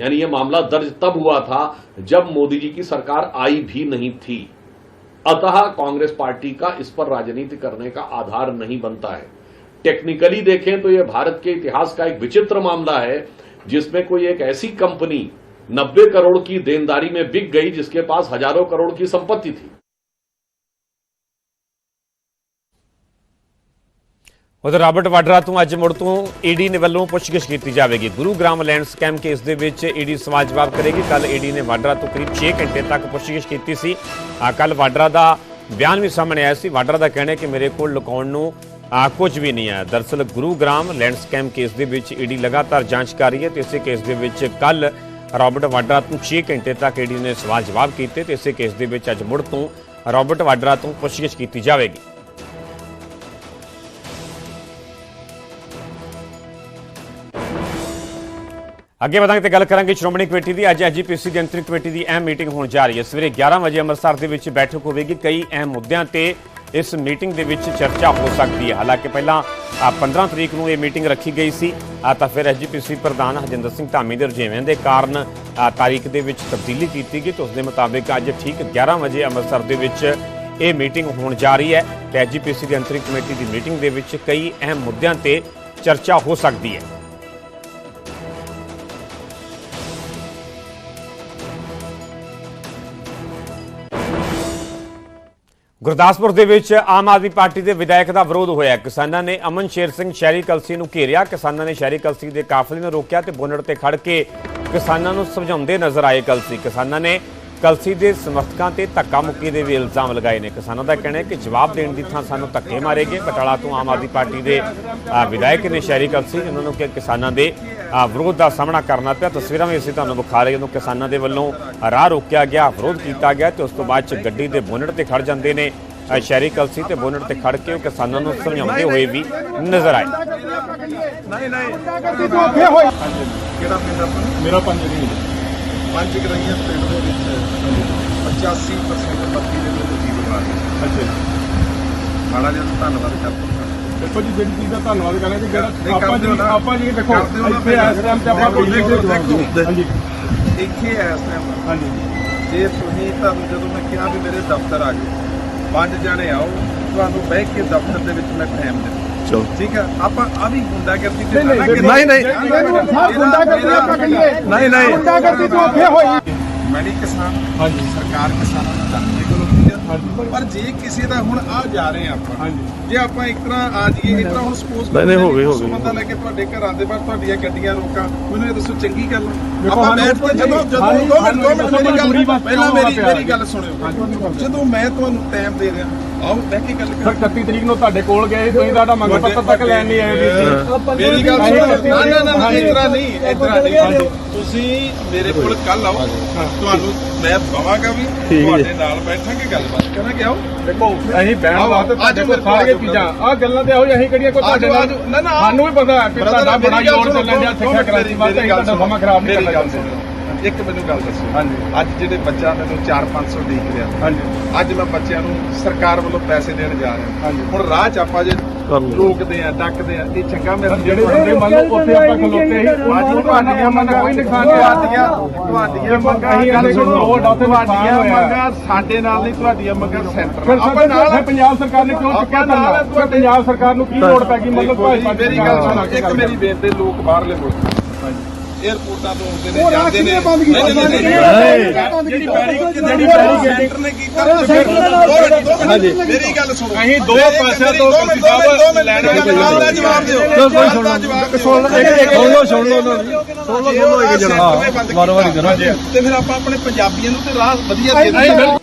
यानी यह मामला दर्ज तब हुआ था जब मोदी जी की सरकार आई भी नहीं थी। अतः कांग्रेस पार्टी का इस पर राजनीति करने का आधार नहीं बनता है। टेक्निकली देखें तो यह भारत के इतिहास का एक विचित्र मामला है जिसमें कोई एक ऐसी कंपनी 90 करोड़ की देनदारी में बिक गई जिसके पास हजारों करोड़ की संपत्ति थी ਉਧਰ ਰਾਬਰਟ ਵਾਡਰਾ ਤੋਂ ਅੱਜ ਮੁੜ ਤੋਂ ਈਡੀ ਨੇ ਵੱਲੋਂ ਪੁੱਛਗਿੱਛ ਕੀਤੀ ਜਾਵੇਗੀ ਗੁਰੂਗ੍ਰਾਮ ਲੈਂਡ ਸਕੈਮ ਕੇਸ ਦੇ ਵਿੱਚ ਈਡੀ ਸਵਾਲ ਜਵਾਬ ਕਰੇਗੀ ਕੱਲ ਈਡੀ ਨੇ ਵਾਡਰਾ ਤੋਂ ਕਰੀਬ 6 ਘੰਟੇ ਤੱਕ ਪੁੱਛਗਿੱਛ ਕੀਤੀ ਸੀ ਆ ਕੱਲ ਵਾਡਰਾ ਦਾ ਬਿਆਨ ਵੀ ਸਾਹਮਣੇ ਆਇਆ ਸੀ ਵਾਡਰਾ ਦਾ ਕਹਿਣਾ ਹੈ ਕਿ ਮੇਰੇ ਕੋਲ ਲੁਕਾਉਣ ਨੂੰ ਆ ਕੁਝ ਵੀ ਨਹੀਂ ਹੈ ਦਰਸਲ ਗੁਰੂਗ੍ਰਾਮ ਲੈਂਡ ਸਕੈਮ ਕੇਸ ਦੇ ਵਿੱਚ ਈਡੀ ਲਗਾਤਾਰ ਜਾਂਚ ਕਰ ਰਹੀ ਹੈ ਤੇ ਇਸੇ ਕੇਸ ਦੇ ਵਿੱਚ ਕੱਲ ਰਾਬਰਟ ਵਾਡਰਾ ਤੋਂ 6 ਘੰਟੇ ਤੱਕ ਈਡੀ ਨੇ ਸਵਾਲ ਜਵਾਬ ਕੀਤੇ ਤੇ ਇਸੇ ਕੇਸ ਦੇ ਵਿੱਚ ਅੱਜ ਮੁੜ ਤੋਂ ਰਾਬਰਟ ਵਾਡਰਾ ਤੋਂ ਪੁੱਛਗਿੱਛ ਕੀਤੀ ਜਾਵੇਗੀ। ਅੱਗੇ ਵਧਾਂਗੇ ਤੇ ਗੱਲ ਕਰਾਂਗੇ ਸ਼੍ਰੋਮਣੀ ਕਮੇਟੀ ਦੀ। ਅੱਜ ਐਜੀਪੀਸੀ ਦੀ ਅੰਤਰਿਮ ਕਮੇਟੀ ਦੀ ਅਹਿਮ ਮੀਟਿੰਗ ਹੋਣ ਜਾ ਰਹੀ ਹੈ। ਸਵੇਰੇ 11 ਵਜੇ ਅੰਮ੍ਰਿਤਸਰ ਦੇ ਵਿੱਚ ਬੈਠਕ ਹੋਵੇਗੀ। ਕਈ ਅਹਿਮ ਮੁੱਦਿਆਂ ਤੇ ਇਸ ਮੀਟਿੰਗ ਦੇ ਵਿੱਚ ਚਰਚਾ ਹੋ ਸਕਦੀ ਹੈ। ਹਾਲਾਂਕਿ ਪਹਿਲਾਂ ਆ 15 ਤਰੀਕ ਨੂੰ ਇਹ ਮੀਟਿੰਗ ਰੱਖੀ ਗਈ ਸੀ। ਤਾਂ ਫਿਰ ਐਜੀਪੀਸੀ ਪ੍ਰਧਾਨ ਹਰਜਿੰਦਰ ਸਿੰਘ ਧਾਮੀ ਦੇ ਰੁਝੇਵਿਆਂ ਦੇ ਕਾਰਨ ਤਾਰੀਖ ਦੇ ਵਿੱਚ ਤਬਦੀਲੀ ਕੀਤੀ ਗਈ ਤੇ ਉਸ ਦੇ ਮੁਤਾਬਿਕ ਅੱਜ ਠੀਕ 11 ਵਜੇ ਅੰਮ੍ਰਿਤਸਰ ਦੇ ਵਿੱਚ ਇਹ ਮੀਟਿੰਗ ਹੋਣ ਜਾ ਰਹੀ ਹੈ ਤੇ ਐਜੀਪੀਸੀ ਦੀ ਅੰਤਰਿਮ ਕਮੇਟੀ ਦੀ ਮੀਟਿੰਗ ਦੇ ਵਿੱਚ ਕਈ ਅਹਿਮ ਮੁੱਦਿਆਂ ਤੇ ਚਰਚਾ ਹੋ ਸਕਦੀ ਹੈ। ਗੁਰਦਾਸਪੁਰ ਦੇ ਵਿੱਚ ਆਮ ਆਦਮੀ ਪਾਰਟੀ ਦੇ ਵਿਧਾਇਕ ਦਾ ਵਿਰੋਧ ਹੋਇਆ। ਕਿਸਾਨਾਂ ਨੇ ਅਮਨ ਸ਼ੇਰ ਸਿੰਘ ਸ਼ਹਿਰੀ ਕਲਸੀ ਨੂੰ ਘੇਰਿਆ। ਕਿਸਾਨਾਂ ਨੇ ਸ਼ਹਿਰੀ ਕਲਸੀ ਦੇ ਕਾਫਲੇ ਨੂੰ ਰੋਕਿਆ ਤੇ ਬੋਨਟ ਤੇ ਖੜ ਕੇ ਕਿਸਾਨਾਂ ਨੂੰ ਸਮਝਾਉਂਦੇ ਨਜ਼ਰ ਆਏ ਕਲਸੀ। ਕਿਸਾਨਾਂ ਨੇ ਕਲਸੀ ਦੇ ਸਮਰਥਕਾਂ ਤੇ ਧੱਕਾ ਮੁੱਕੀ ਦੇ ਵੀ ਇਲਜ਼ਾਮ ਲਗਾਏ ਨੇ। ਕਿਸਾਨਾਂ ਦਾ ਕਹਿਣਾ ਹੈ ਕਿ ਜਵਾਬ ਦੇਣ ਦੀ ਥਾਂ ਸਾਨੂੰ ਧੱਕੇ ਮਾਰੇਗੇ ਬਟਾਲਾ ਤੋਂ ਆਮ ਆਦਮੀ ਪਾਰਟੀ ਦੇ ਵਿਧਾਇਕ ਨੇ ਸ਼ਹਿਰੀ ਕਲਸੀ। ਉਹਨਾਂ ਨੂੰ ਕਿ ਕਿਸਾਨਾਂ ਦੇ ਵਿਰੋਧ ਦਾ ਸਾਹਮਣਾ ਕਰਨਾ ਪਿਆ। ਤਸਵੀਰਾਂ ਵੀ ਅਸੀਂ ਤੁਹਾਨੂੰ ਵਿਖਾ ਰਹੇ ਹਾਂ। ਜਦੋਂ ਕਿਸਾਨਾਂ ਦੇ ਵੱਲੋਂ ਰਾਹ ਰੋਕਿਆ ਗਿਆ ਵਿਰੋਧ ਕੀਤਾ ਗਿਆ ਤੇ ਉਸ ਤੋਂ ਬਾਅਦ ਚ ਗੱਡੀ ਦੇ ਬੋਨਟ ਤੇ ਖੜ ਜਾਂਦੇ ਨੇ ਸ਼ਹਿਰੀ ਕਲਸੀ ਤੇ ਬੋਨਟ ਤੇ ਖੜ ਕੇ ਉਹ ਕਿਸਾਨਾਂ ਨੂੰ ਸਮਝਾਉਂਦੇ ਹੋਏ ਵੀ ਨਜ਼ਰ ਆਏ। ਮੇਰਾ ਪੰਜ ਨਹੀਂ ਪੰਜ ਗਰਾਈਆਂ ਪਿੰਡ ਦੇ ਵਿੱਚ 85% ਬੱਤੀ ਦੇ ਵਿੱਚ ਜੀਵ ਮਾਰ ਅੱਛਾ ਮਾੜਾ ਜਿਹਾ ਧੰਨਵਾਦ ਕਰਦਾ ਦੇਖੋ ਜੀ ਜਿਹੜੀ ਚੀਜ਼ ਦਾ ਧੰਨਵਾਦ ਕਰਨਾ ਕਿ ਜਿਹੜਾ ਆਪਾਂ ਜੀ ਆਪਾਂ ਜੀ ਦੇਖੋ ਇੱਥੇ ਇਸ ਟਾਈਮ ਤੇ ਆਪਾਂ ਕੋਈ ਨਹੀਂ ਹਾਂਜੀ। ਇੱਥੇ ਇਸ ਟਾਈਮ ਹਾਂਜੀ। ਜੇ ਤੁਸੀਂ ਤੁਹਾਨੂੰ ਜਦੋਂ ਮੈਂ ਕਿਹਾ ਵੀ ਮੇਰੇ ਦਫ਼ਤਰ ਆ ਜਾਓ ਪੰਜ ਜਣੇ ਆਓ ਤੁਹਾਨੂੰ ਬਹਿ ਕੇ ਦਫ਼ਤਰ ਦੇ ਵਿੱਚ ਮੈਂ ਟਾਈਮ ਦੇ ਚਲੋ। ਠੀਕ ਹੈ ਆਪਾਂ ਆ ਵੀ ਗੁੰਡਾਗਰਦੀ ਤੇ ਨਹੀਂ ਨਹੀਂ ਨਹੀਂ ਸਰ ਗੁੰਡਾਗਰਦੀ ਆਪਾਂ ਕਹੀਏ। ਨਹੀਂ ਨਹੀਂ। ਗੁੰਡਾਗਰਦੀ ਤੋਂ ਉੱਥੇ ਹੋਈ। ਮੈਂ ਨਹੀਂ ਕਿਸਾਨ ਹਾਂਜੀ। ਸਰਕਾਰ ਕਿਸਾਨਾਂ ਨੂੰ ਜਾਣਦੇ ਕੋਲੋਂ ਪਰ ਜੇ ਕਿਸੇ ਦਾ ਹੁਣ ਆ ਜਾ ਰਹੇ ਆ ਆਪਾਂ ਜੇ ਆਪਾਂ ਇੱਕ ਤਰ੍ਹਾਂ ਆ ਜਾਈਏ ਇਸ ਤਰ੍ਹਾਂ ਹੁਣ ਸਪੋਜ਼ ਨਹੀਂ, ਨਹੀਂ, ਹੋ ਗਈ, ਹੋ ਗਈ। ਬੰਦਾ ਲੈ ਕੇ ਤੁਹਾਡੇ ਘਰਾਂ ਦੇ ਬਾਹਰ ਤੁਹਾਡੀਆਂ ਗੱਡੀਆਂ ਰੋਕਾਂ ਮੈਨੂੰ ਇਹ ਦੱਸੋ ਚੰਗੀ ਗੱਲ ਆ? ਆਪਾਂ ਬੈਠ ਕੇ ਜਦੋਂ ਜਦੋਂ ਦੋ ਮਿੰਟ ਦੋ ਮਿੰਟ ਮੇਰੀ ਗੱਲ ਪਹਿਲਾਂ ਮੇਰੀ ਮੇਰੀ ਗੱਲ ਸੁਣਿਓ। ਜਦੋਂ ਮੈਂ ਤੁਹਾਨੂੰ ਟਾਈਮ ਦੇ ਰਿਹਾ ਆਓ ਬਹਿ ਕੇ ਗੱਲ ਕਰ 31 ਤਰੀਕ ਨੂੰ ਤੁਹਾਡੇ ਕੋਲ ਗਏ ਤੁਸੀਂ ਸਾਡਾ ਮੰਗ ਪੱਤਰ ਤੱਕ ਲੈਣ ਨਹੀਂ ਆਏ ਜੀ ਮੇਰੀ ਗੱਲ ਸੁਣੋ। ਨਾ ਨਾ ਨਾ, ਨਾ ਇਸ ਤਰ੍ਹਾਂ ਨਹੀਂ ਇਸ ਤਰ੍ਹਾਂ ਨਹੀਂ। ਤੁਸੀਂ ਮੇਰੇ ਕੋਲ ਕੱਲ ਆਓ। ਤੁਹਾਨੂੰ ਮੈਂ ਬਵਾਂਗਾ ਵੀ ਤੁਹਾਡੇ ਨਾਲ ਬੈਠਾਂਗੇ ਗੱਲਬਾਤ। ਕਰਾਂਗੇ ਆਓ। ਦੇਖੋ ਅਸੀਂ ਬਹਿਣ ਆਓ, ਵਾਸਤੇ ਅੱਜ ਤੁਹਾਡੇ ਕੋਲ ਮੇਰੇ ਕੋਲ ਸਾਰੀਆਂ ਆਜੋ, ਚੀਜ਼ਾਂ। ਆ ਗੱਲਾਂ ਤੇ ਇਹੋ ਜਿਹੀ ਅਸੀਂ ਕਿਹੜੀਆਂ ਕੋਈ ਤੁਹਾਡੇ ਆਜੋ, ਨਾਲ ਆਜੋ, ਨਾ, ਨਾ, ਸਾਨੂੰ ਵੀ ਪਤਾ ਹੈ ਕਿ Brother, ਤੁਹਾਡਾ ਬੜਾ ਮੇਰੀ ਗੱਲ ਜ਼ੋਰ ਚੱਲਣ ਡਿਆ ਸੁਣੋ, ਸਿੱਖਿਆ ਕ੍ਰਾਂਤੀ ਵਾਸਤੇ ਅਸੀਂ ਤੁਹਾਡਾ ਸਮਾਂ ਖਰਾਬ ਨਹੀਂ ਮੇਰੀ ਕਰਨਾ ਗੱਲ ਚਾਹੁੰਦੇ। ਸੁਣੋ। ਇੱਕ ਮੈਨੂੰ ਗੱਲ ਦੱਸੋ। ਹਾਂਜੀ। ਅੱਜ ਜਿਹੜੇ ਬੱਚਾ ਮੈਨੂੰ 4-500 ਦੇਖ ਰਿਹਾ ਹਾਂਜੀ। ਅੱਜ ਮੈਂ ਬੱਚਿਆਂ ਨੂੰ ਸਰਕਾਰ ਵੱਲੋਂ ਪੈਸੇ ਦੇਣ ਜਾ ਰਿਹਾ। ਹਾਂਜੀ। ਹੁਣ ਰਾਹ 'ਚ ਆਪਾਂ ਜੇ ਰੋਕਦੇ ਆ ਡੱਕਦੇ ਆ। ਇਹ ਚੰਗਾ ਮੇਰਾ ਜਿਹੜੇ ਬੰਦੇ ਮੰਨ ਲਓ ਉੱਥੇ ਆਪਾਂ ਖਲੋਤੇ ਸੀ ਉਹ ਤੁਹਾਡੀਆਂ ਮੰਗਾਂ ਕੋਈ ਨੁਕਸਾਨ ਨਹੀਂ ਤੁਹਾਡੀਆਂ ਤੁਹਾਡੀਆਂ ਮੰਗਾਂ ਅਸੀਂ ਗੱਲ ਸੁਣੋ ਨੁਕਸਾਨ ਤੁਹਾਡੀਆਂ। ਮੰਗਾਂ ਸਾਡੇ ਨਾਲ ਨਹੀਂ ਤੁਹਾਡੀਆਂ ਮੰਗਾਂ ਸੈਂਟਰ ਫਿਰ ਆਪਾਂ ਨਾਲ ਪੰਜਾਬ ਸਰਕਾਰ ਨੇ ਕਿਉਂ ਚੁੱਕਿਆ ਧਰਨਾ ਪੰਜਾਬ ਸਰਕਾਰ ਨੂੰ ਕੀ ਲੋੜ ਪੈ ਗਈ? ਮਤਲਬ ਭਾਜਪਾ ਮੇਰੀ ਗੱਲ ਸੁਣੋ ਇੱਕ ਮੇਰੀ ਬੇਨਤੀ ਲੋਕ ਬਾਹਰਲੇ ਮੁਲਕ 에어ਪੋਰਟਾਂ ਤੋਂ ਆਉਂਦੇ ਨੇ ਜਾਂਦੇ ਨੇ। ਜਿਹੜੀ ਸੈਂਟਰ ਕੀਤਾ? ਮੇਰੀ ਗੱਲ ਸੁਣੋ। ਅਸੀਂ ਦੋ ਪਾਸਿਆਂ ਤੋਂ ਲੈਣਾ ਦਾ ਜਵਾਬ ਦਿਓ। ਕੋਈ। ਸੁਣ। ਲਓ ਸੁਣ ਲਓ ਸੁਣ ਲਓ ਸੁਣ ਲਓ ਬੰਦ ਕੀਤਾ, ਤੇ ਫਿਰ ਆਪਾਂ ਆਪਣੇ ਪੰਜਾਬੀਆਂ ਨੂੰ ਤੇ ਰਾਹ ਵਧੀਆ ਦੇ